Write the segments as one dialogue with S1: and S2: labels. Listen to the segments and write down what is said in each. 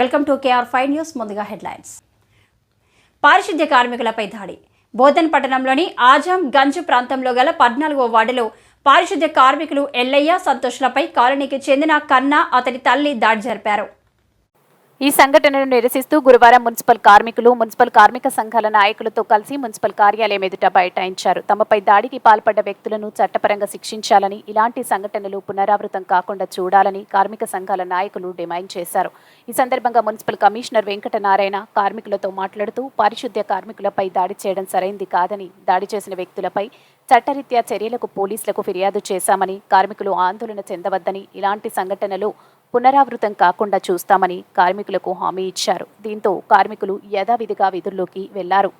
S1: Welcome to KR five news ముందుగా headlines. పారిశుద్ధ్య కార్మికులపై దాడి. బోధన్ పట్టణంలోని ఆజం గంజ్ ప్రాంతంలో గల పద్నాలుగో వార్డులో పారిశుద్ధ్య కార్మికులు ఎల్లయ్య సంతోష్లపై కాలనీకి చెందిన కన్నా అతని తల్లి దాడి జరిపారు.
S2: ఈ సంఘటనను నిరసిస్తూ గురువారం మున్సిపల్ కార్మికులు మున్సిపల్ కార్మిక సంఘాల నాయకులతో కలిసి మున్సిపల్ కార్యాలయం ఎదుట బైఠాయించారు. తమపై దాడికి పాల్పడ్డ వ్యక్తులను చట్టపరంగా శిక్షించాలని ఇలాంటి సంఘటనలు పునరావృతం కాకుండా చూడాలని కార్మిక సంఘాల నాయకులు డిమాండ్ చేశారు. ఈ సందర్భంగా మున్సిపల్ కమిషనర్ వెంకటనారాయణ కార్మికులతో మాట్లాడుతూ పారిశుద్ధ్య కార్మికులపై దాడి చేయడం సరైంది కాదని దాడి చేసిన వ్యక్తులపై చట్టరీత్యా చర్యలకు పోలీసులకు ఫిర్యాదు చేశామని కార్మికులు ఆందోళన చెందవద్దని ఇలాంటి సంఘటనలు పునరావృతం కాకుండా చూస్తామని కార్మికులకు హామీ ఇచ్చారు దీంతో కార్మికులు యథావిధిగా విధుల్లోకి వెళ్లారు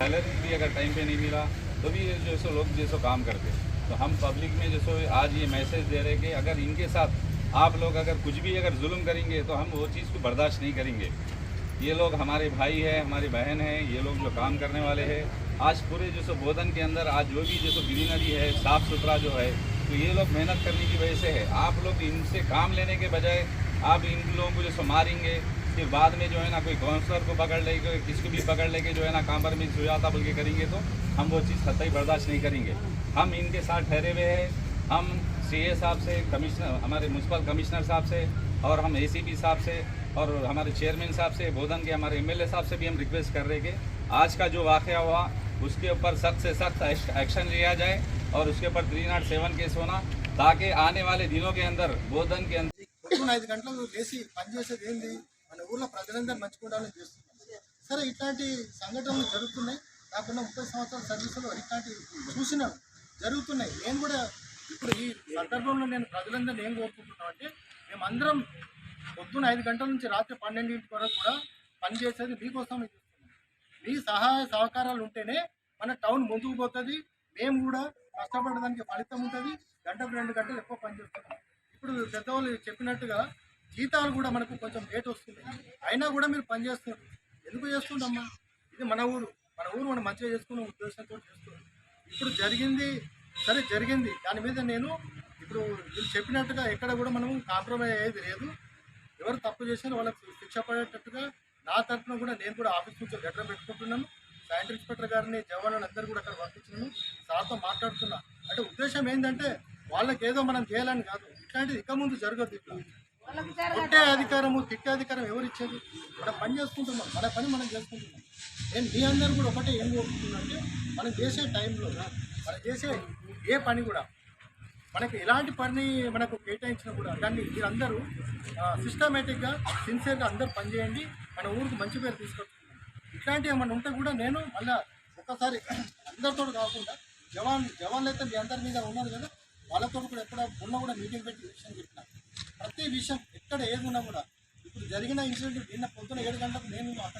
S3: पहले भी अगर टाइम पे नहीं मिला तो भी ये जो सो लोग जो सो काम करते तो हम पब्लिक में जो सो आज ये मैसेज दे रहे कि अगर इनके साथ आप लोग अगर कुछ भी अगर जुल्म करेंगे तो हम वो चीज़ को बर्दाश्त नहीं करेंगे ये लोग हमारे भाई है हमारी बहन है ये लोग जो काम करने वाले हैं आज पूरे जो सो बोधन के अंदर आज जो भी जो सो ग्रीनरी है साफ़ सुथरा जो है तो ये लोग मेहनत करने की वजह से है। आप लोग इनसे काम लेने के बजाय आप इन लोगों को जो सो मारेंगे फिर बाद में जो है ना कोई काउंसलर को पकड़ लेके किसको भी पकड़ लेके जो है ना कामर में सुजाता बोल के करेंगे तो हम वो चीज़ सत्ता बर्दाश्त नहीं करेंगे। हम इनके साथ ठहरे हुए हैं। हम सीए साहब से कमिश्नर हमारे म्यूनसिपल कमिश्नर साहब से और हम एसीपी साहब से और हमारे चेयरमैन साहब से, बोधन के हमारे एमएलए साहब से भी हम रिक्वेस्ट कर रहे हैं कि आज का जो वाक़ हुआ, उसके ऊपर सख्त से सख्त एक्शन लिया जाए। और उसके ऊपर थ्री नाट सेवन केस होना ताकि आने वाले दिनों के अंदर बोधन के अंदर
S4: పొద్దున్న ఐదు గంటలకు లేచి పనిచేసేది ఏంది మన ఊర్లో ప్రజలందరూ మంచుకోవడానికి చేస్తున్నాం సరే ఇట్లాంటి సంఘటనలు జరుగుతున్నాయి కాకుండా ముప్పై సంవత్సరాల సర్వీసులో ఇట్లాంటి చూసినాను జరుగుతున్నాయి నేను కూడా ఇప్పుడు ఈ సందర్భంలో నేను ప్రజలందరినీ ఏం కోరుకుంటున్నాం అంటే మేమందరం పొద్దున్న ఐదు గంటల నుంచి రాత్రి పన్నెండింటి వరకు కూడా పనిచేసేది మీకోసం చేస్తున్నాం మీ సహాయ సహకారాలు ఉంటేనే మన టౌన్ ముందుకు పోతుంది మేము కూడా కష్టపడడానికి ఫలితం ఉంటుంది. గంటకు రెండు గంటలు ఎక్కువ పనిచేస్తున్నాం ఇప్పుడు పెద్దవాళ్ళు చెప్పినట్టుగా జీతాలు కూడా మనకు కొంచెం లేట్ వస్తుంది. అయినా కూడా మీరు పని చేస్తున్నారు. ఎందుకు చేస్తుండమ్మా ఇది మన ఊరు. మన ఊరు మనం మంచిగా చేసుకునే ఉద్దేశంతో చేస్తున్నాం. ఇప్పుడు జరిగింది సరే జరిగింది. దాని మీద నేను ఇప్పుడు వీళ్ళు చెప్పినట్టుగా ఎక్కడ కూడా మనం కాంప్రమైజ్ అయ్యేది లేదు. ఎవరు తప్పు చేసినా వాళ్ళకి శిక్ష పడేటట్టుగా నా తరఫున కూడా నేను కూడా ఆఫీస్ నుంచి లెటర్ పెట్టుకుంటున్నాను. శానిటరీ ఇన్స్పెక్టర్ గారిని జవాన్లను అందరూ కూడా అక్కడ పంపించినాను సార్తో మాట్లాడుతున్నా. అంటే ఉద్దేశం ఏంటంటే వాళ్ళకి ఏదో మనం చేయాలని కాదు. ఇట్లాంటిది ఇక ముందు జరగదు ఇట్లా. కొట్టే అధికారము తిట్టే అధికారం ఎవరు ఇచ్చేది? మనం పని చేసుకుంటున్నాం. మన పని మనం చేసుకుంటున్నాం. నేను మీ అందరూ కూడా ఒకటే ఏం కోరుకుంటున్నా అంటే మనం చేసే టైంలో మనం చేసే ఏ పని కూడా మనకి ఎలాంటి పని మనకు కేటాయించినా కూడా దాన్ని మీరందరూ సిస్టమేటిక్గా సిన్సియర్గా అందరూ పనిచేయండి. మన ఊరికి మంచి పేరు తీసుకొస్తున్నాం ఇట్లాంటివి ఏమైనా ఉంటే కూడా నేను మళ్ళీ ఒక్కసారి అందరితో కాకుండా జవాన్ జవాన్లు అయితే మీ అందరి మీద ఉన్నారు కదా వాళ్ళతో కూడా ఎక్కడ ఉన్న కూడా మీటింగ్ పెట్టి విషయం చెప్పిన. ప్రతి విషయం ఎక్కడ ఏది ఉన్నా కూడా ఇప్పుడు జరిగిన ఇన్సిడెంట్ నిన్న పొద్దున ఏడు గంటలకు నేను అక్కడ